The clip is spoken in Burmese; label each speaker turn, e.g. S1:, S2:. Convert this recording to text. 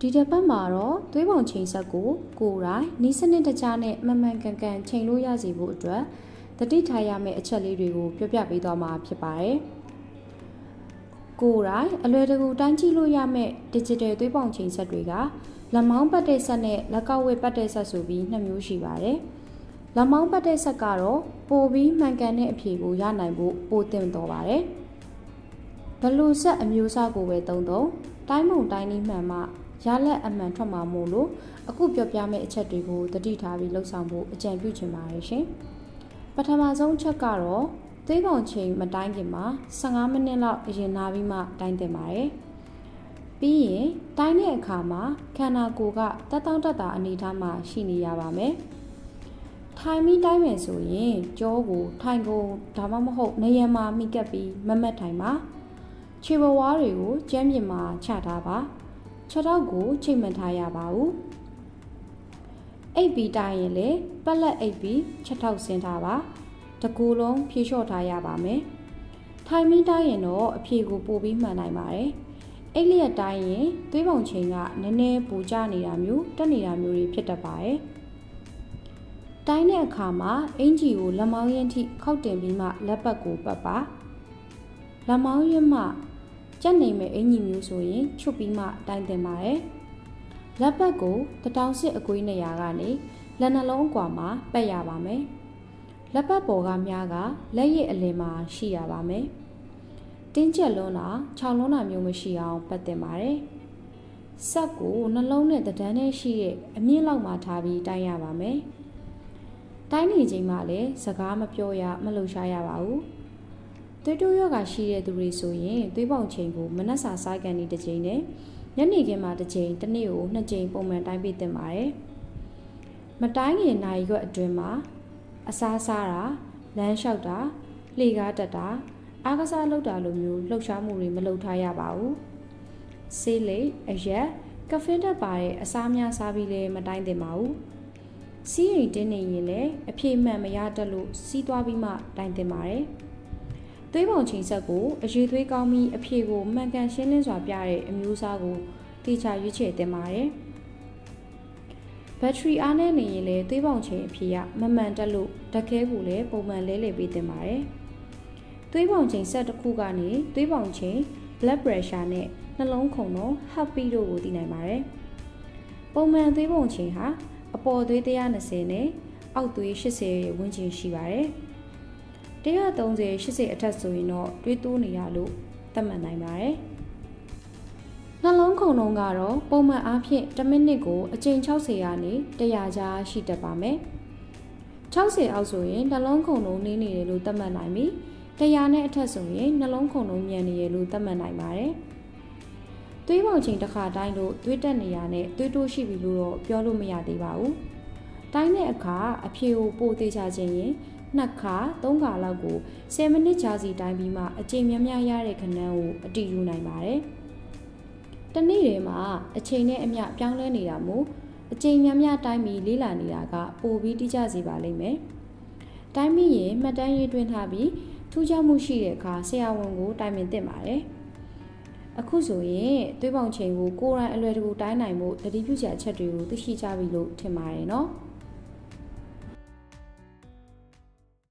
S1: ဒီတစ်ပတ်မှာတော့သွေးပုံချိန်ဆက်ကိုကိုယ်တိုင်နီးစနစ်တကျနဲ့မမှန်ကန်ကန်ချိန်လို့ရစီဖို့အတွက်တတိထားရမယ့်အချက်လေးတွေကိုပြောပြပေးသွားမှာဖြစ်ပါတယ်။ကိုယ်တိုင်အလွယ်တကူတိုင်းကြည့်လို့ရမယ့် digital သွေးပုံချိန်ဆက်တွေကလက်မောင်းပတ်တဲ့ဆက်နဲ့လက်ကောက်ဝဲပတ်တဲ့ဆက်ဆိုပြီးနှစ်မျိုးရှိပါတယ်။လက်မောင်းပတ်တဲ့ဆက်ကတော့ပိုပြီးမှန်ကန်တဲ့အဖြေကိုရနိုင်ဖို့ပိုသင့်တော်ပါတယ်။ဘလို့ဆက်အမျိုးအစားကိုပဲသုံးသုံးတိုင်းမုံတိုင်းလေးမှန်မှ ရလက်အမှန်ထွက်မှာမို့လို့အခုပြောပြမယ့်အချက်တွေကိုသတိထားပြီးလှုပ်ဆောင်ဖို့အကြံပြုချင်ပါတယ်ရှင်။ပထမဆုံးအချက်ကတော့သွေးပေါင်ချိန်မတိုင်းခင်မှာ15မိနစ်လောက်အရင်နာပြီးမှတိုင်းတင်ပါတယ်။ပြီးရင်တိုင်းတဲ့အခါမှာခန္ဓာကိုယ်ကတက်တောင့်တက်တာအနေထားမှာရှိနေရပါမယ်။ထိုင်ပြီးတိုင်းမယ်ဆိုရင်ကြောကိုထိုင်ကိုဒါမှမဟုတ်နေရံမှာမိကပ်ပြီးမမတ်ထိုင်ပါခြေဘဝါးတွေကိုကျမ်းပြင်မှာချထားပါ ခြေထောက်ကိုချိတ်မထားရပါဘူးအိပ်ပြီးတိုင်းရင်လေပက်လက်အိပ်ပြီးခြေထောက်ဆင်းထားပါတကူလုံးဖြေလျှော့ထားရပါမယ်ထိုင်ပြီးတိုင်းရင်တော့အဖြေကိုပို့ပြီးမှန်နိုင်ပါတယ်အိတ်လျက်တိုင်းရင်သွေးပုံချိန်ကနည်းနည်းပူကျနေတာမျိုးတက်နေတာမျိုးတွေဖြစ်တတ်ပါတယ်တိုင်းတဲ့အခါမှာအင်ဂျီကိုလက်မောင်းရင်းထိခောက်တင်ပြီးမှလက်ပတ်ကိုပတ်ပါလက်မောင်းရင်းမှ ကြက်နေမဲ့အင်ဂျီမျိုးဆိုရင်ချွတ်ပြီးမှတိုင်းတင်ပါတယ်လက်ပတ်ကိုတတောင်စစ်အကွေးနေရာကနေလက်နှလုံးအကွာမှာပက်ရပါမယ်လက်ပတ်ပေါ်ကများကလက်ရည်အလင်မှာရှိရပါမယ်တင်းကျက်လွန်းတာ6လွန်းတာမျိုးမရှိအောင်ပတ်တင်ပါတယ်ဆက်ကိုနှလုံးနဲ့တဒန်းနဲ့ရှိတဲ့အမြင့်လောက်မှာထားပြီးတိုင်းရပါမယ်တိုင်းနေချိန်မှလည်းစကားမပြောရမလှုပ်ရှားရပါဘူး သွေးတိုးရောဂါရှိတဲ့သူတွေဆိုရင်သွေးပေါင်ချိန်ကိုမနက်စာစားကန်ဒီတစ်ချိန်နဲ့ညနေခင်းမှာတစ်ချိန်တစ်နေ့ကိုနှစ်ချိန်ပုံမှန်တိုင်းပေးတင်ပါတယ်မတိုင်းခင်နိုင်ရွက်အတွင်းမှာအစားစားတာလမ်းလျှောက်တာလှေကားတက်တာအားကစားလုပ်တာလိုမျိုးလှုပ်ရှားမှုတွေမလုပ်ထားရပါဘူးဆေးလိပ်အရက်ကဖင်းတက်ပါတဲ့အစားများစားပြီးလည်းမတိုင်းတင်ပါဘူးစီးရိမ်တင်းနေရင်လည်းအပြေမှန်မရတတ်လို့စီးသွားပြီးမှတိုင်းတင်ပါတယ် သွေးပုံချိန်ဆက်ကိုအရေးသွေးကောင်းပြီးအဖြေကိုမှန်ကန်ရှင်းလင်းစွာပြတဲ့အမျိုးအစားကိုတေချာရွေးချယ်တင်ပါတယ်။ဘက်ထရီအားနဲ့နေရင်လည်းသွေးပုံချိန်အဖြေကမမှန်တက်လို့ဓာတ်ခဲကိုလည်းပုံမှန်လဲလှယ်ပေးတင်ပါတယ်။သွေးပုံချိန်ဆက်တစ်ခုကနေသွေးပုံချိန် blood pressure နဲ့နှလုံးခုန်တော့ heartbeat တို့ကိုသိနိုင်ပါတယ်။ပုံမှန်သွေးပုံချိန်ဟာအပေါ်သွေး120နဲ့အောက်သွေး80ဝန်းကျင်ရှိပါတယ်။ 130 80အထက်ဆိုရင်တော့တွေးတိုးနေရလို့သတ်မှတ်နိုင်ပါတယ်။နှလုံးခုန်လုံးကတော့ပုံမှန်အားဖြင့်1မိနစ်ကိုအကြိမ်60ရာနေ100ကြားရှိတတ်ပါမယ်။60အောက်ဆိုရင်နှလုံးခုန်လုံးနင်းနေတယ်လို့သတ်မှတ်နိုင်ပြီး100နဲ့အထက်ဆိုရင်နှလုံးခုန်လုံးမြန်နေရလို့သတ်မှတ်နိုင်ပါတယ်။သွေးပေါင်ချိန်တစ်ခါတိုင်းလို့သွေးတက်နေရနဲ့သွေးတိုးရှိပြီလို့တော့ပြောလို့မရသေးပါဘူး။တိုင်းတဲ့အခါအဖြေကိုပို့သေးချခြင်းရင် နှစ်ခါသုံးခါလောက်ကို10မိနစ်ကြာစီတိုင်းပြီးမှအချိန်များများရတဲ့ခဏန်းကိုအတည်ယူနိုင်ပါတယ်။တနေ့တည်းမှာအချိန်နဲ့အမျှပြောင်းလဲနေတာမို့အချိန်များများတိုင်းပြီးလေးလာနေတာကပိုပြီးတိကျစေပါလိမ့်မယ်။တိုင်းပြီးရင်မှတ်တမ်းရေးသွင်းထားပြီးထူးခြားမှုရှိတဲ့အခါဆရာဝန်ကိုတိုင်ပင်သင့်ပါတယ်။အခုဆိုရင်သွေးပေါင်ချိန်ကိုကိုယ်တိုင်အလွယ်တကူတိုင်းနိုင်ဖို့တတိပြုချက်အချက်တွေကိုသိရှိကြပြီလို့ထင်ပါတယ်နော်။